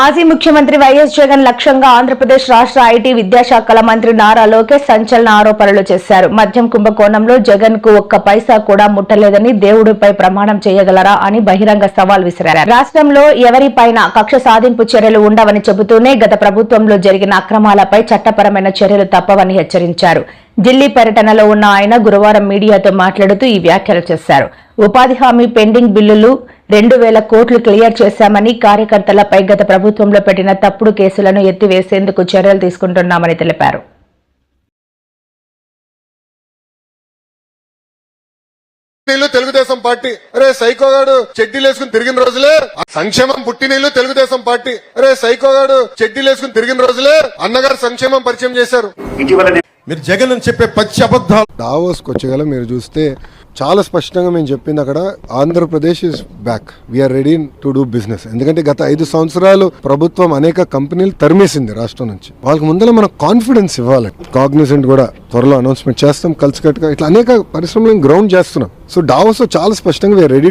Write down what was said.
మాజీ ముఖ్యమంత్రి వైఎస్ జగన్ లక్ష్యంగా ఆంధ్రప్రదేశ్ రాష్ట్ర ఐటీ విద్యాశాఖల మంత్రి నారా లోకేష్ సంచలన ఆరోపణలు చేశారు. మద్యం కుంభకోణంలో జగన్కు ఒక్క పైసా కూడా ముట్టలేదని దేవుడిపై ప్రమాణం చేయగలరా అని బహిరంగ సవాల్ విసిరారు. రాష్ట్రంలో ఎవరిపైన కక్ష సాధింపు చర్యలు ఉండవని చెబుతూనే గత ప్రభుత్వంలో జరిగిన అక్రమాలపై చట్టపరమైన చర్యలు తప్పవని హెచ్చరించారు. ఢిల్లీ పర్యటనలో ఉన్న ఆయన గురువారం మీడియాతో మాట్లాడుతూ ఈ వ్యాఖ్యలు చేశారు. ఉపాధి హామీ పెండింగ్ బిల్లులు రెండు వేల కోట్లు క్లియర్ చేశామని కార్యకర్తలపై గత ప్రభుత్వంలో పెట్టిన తప్పుడు కేసులను ఎత్తివేసేందుకు చర్యలు తీసుకుంటున్నామని తెలిపారు. పుట్టినీళ్ళు తెలుగుదేశం పార్టీ. అరే సైకోగాడు చెడ్డీలు వేసుకుని తిరిగిన రోజులే. సంక్షేమం పుట్టినీళ్ళు తెలుగుదేశం పార్టీ. అరే సైకోగాడు చెడ్డీలు వేసుకుని తిరిగిన రోజులే. అన్నగారు సంక్షేమం పరిచయం చేశారు. ఇటీవల మీరు జగన్ అని చెప్పే పచ్చి అబద్ధాలు. డావోస్కి వచ్చేగల మీరు చూస్తే చాలా స్పష్టంగా మేము చెప్పింది అక్కడ Andhra Pradesh is back we're ready to do business ఎందుకంటే గత ఐదు సంవత్సరాలు ప్రభుత్వం అనేక కంపెనీలు తరిమేసింది రాష్ట్రం నుంచి. వాళ్ళకి ముందర మనం కాన్ఫిడెన్స్ ఇవ్వాలి. కాగ్నిసెంట్ కూడా త్వరలో అనౌన్స్మెంట్ చేస్తాం కలిసికట్టుగా ఇట్లా అనేక పరిశ్రమలను గ్రౌండ్ చేస్తున్నాం. సో డావోస్ చాలా స్పష్టంగా వీఆర్ రెడీ